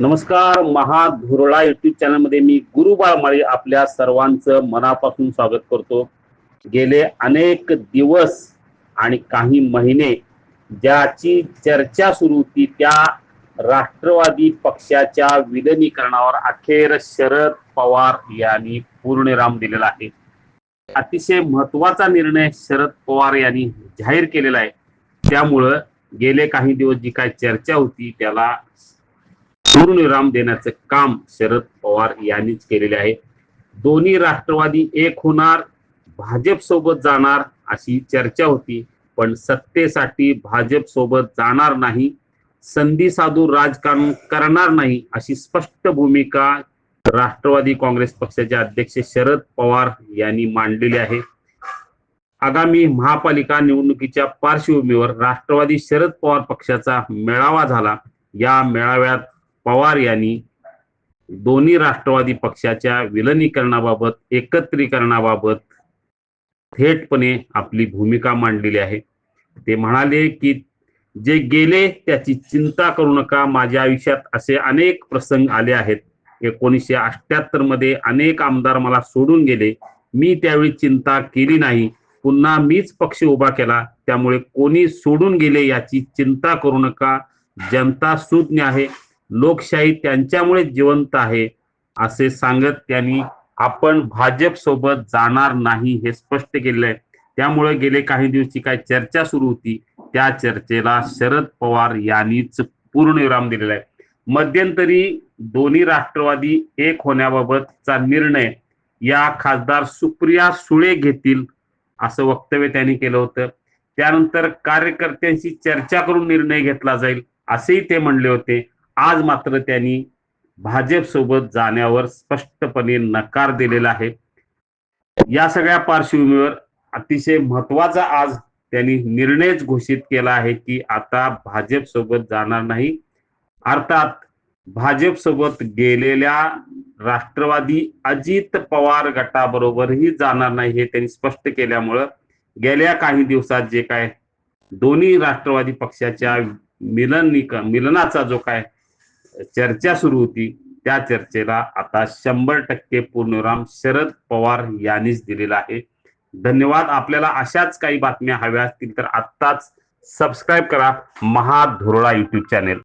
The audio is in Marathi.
नमस्कार महाधुरळा युट्यूब चॅनलमध्ये मी गुरु बाळमाळी आपल्या सर्वांचं मनापासून स्वागत करतो. गेले अनेक दिवस आणि काही महिने ज्याची चर्चा सुरू होती त्या राष्ट्रवादी पक्षाच्या विलनीकरणावर अखेर शरद पवार यांनी पूर्णविराम दिलेला आहे. अतिशय महत्त्वाचा निर्णय शरद पवार यांनी जाहीर केलेला आहे. त्यामुळं गेले काही दिवस जी काय चर्चा होती त्याला पूर्णविराम देण्याचं काम शरद पवार यांनीच केलेले आहे. दोन्ही राष्ट्रवादी एक होणार भाजप सोबत जाणार अशी चर्चा होती पण सत्तेसाठी भाजप सोबत जाणार नाही संधी साधू राजकारण करणार नाही अशी स्पष्ट भूमिका राष्ट्रवादी काँग्रेस पक्षाचे अध्यक्ष शरद पवार यांनी मांडलेली आहे. आगामी महापालिका निवडणुकीच्या पार्श्वभूमीवर राष्ट्रवादी शरद पवार पक्षाचा मेळावा झाला. या मेळाव्यात पवार यांनी दोन्ही राष्ट्रवादी पक्षाच्या विलनीकरणाबाबत एकत्रीकरणाबाबत थेटपणे आपली भूमिका मांडलेली आहे. ते म्हणाले की जे गेले त्याची चिंता करू नका. माझ्या आयुष्यात असे अनेक प्रसंग आले आहेत. एकोणीसशे अठ्याहत्तरमध्ये अनेक आमदार मला सोडून गेले. मी त्यावेळी चिंता केली नाही. पुन्हा मीच पक्ष उभा केला. त्यामुळे कोणी सोडून गेले याची चिंता करू नका. जनता सुज्ञ आहे. लोकशाही त्यांच्यामुळे जिवंत आहे असे सांगत त्यांनी आपण भाजप सोबत जाणार नाही हे स्पष्ट केलेलं आहे त्यामुळे गेले काही दिवशी काय चर्चा सुरू होती त्या चर्चेला शरद पवार यांनीच पूर्णविराम दिलेला आहे. मध्यंतरी दोन्ही राष्ट्रवादी एक होण्याबाबतचा निर्णय या खासदार सुप्रिया सुळे घेतील असं वक्तव्य त्यांनी केलं होतं. त्यानंतर कार्यकर्त्यांशी चर्चा करून निर्णय घेतला जाईल असेही ते म्हणले होते. आज मात्र त्यांनी भाजप सोबत जाण्यावर स्पष्टपणे नकार दिलेला आहे. या सगळ्या पार्श्वभूमीवर अतिशय महत्त्वाचा आज त्यांनी निर्णयच घोषित केला आहे की आता भाजप सोबत जाणार नाही. अर्थात भाजप सोबत गेलेल्या राष्ट्रवादी अजित पवार गटाबरोबरही जाणार नाही हे त्यांनी स्पष्ट केल्यामुळं गेल्या काही दिवसात जे काय दोन्ही राष्ट्रवादी पक्षाच्या मिलन मिलनाचा जो काय चर्चा सुरू होती. त्या चर्चेला आता शंभर टक्के पूर्णविराम शरद पवार यांनीच दिलेला आहे. धन्यवाद. आपल्याला अशाच काही बातम्या हव्या असतील तर आत्ताच सबस्क्राईब करा. महाधुरळा युट्यूब चॅनेल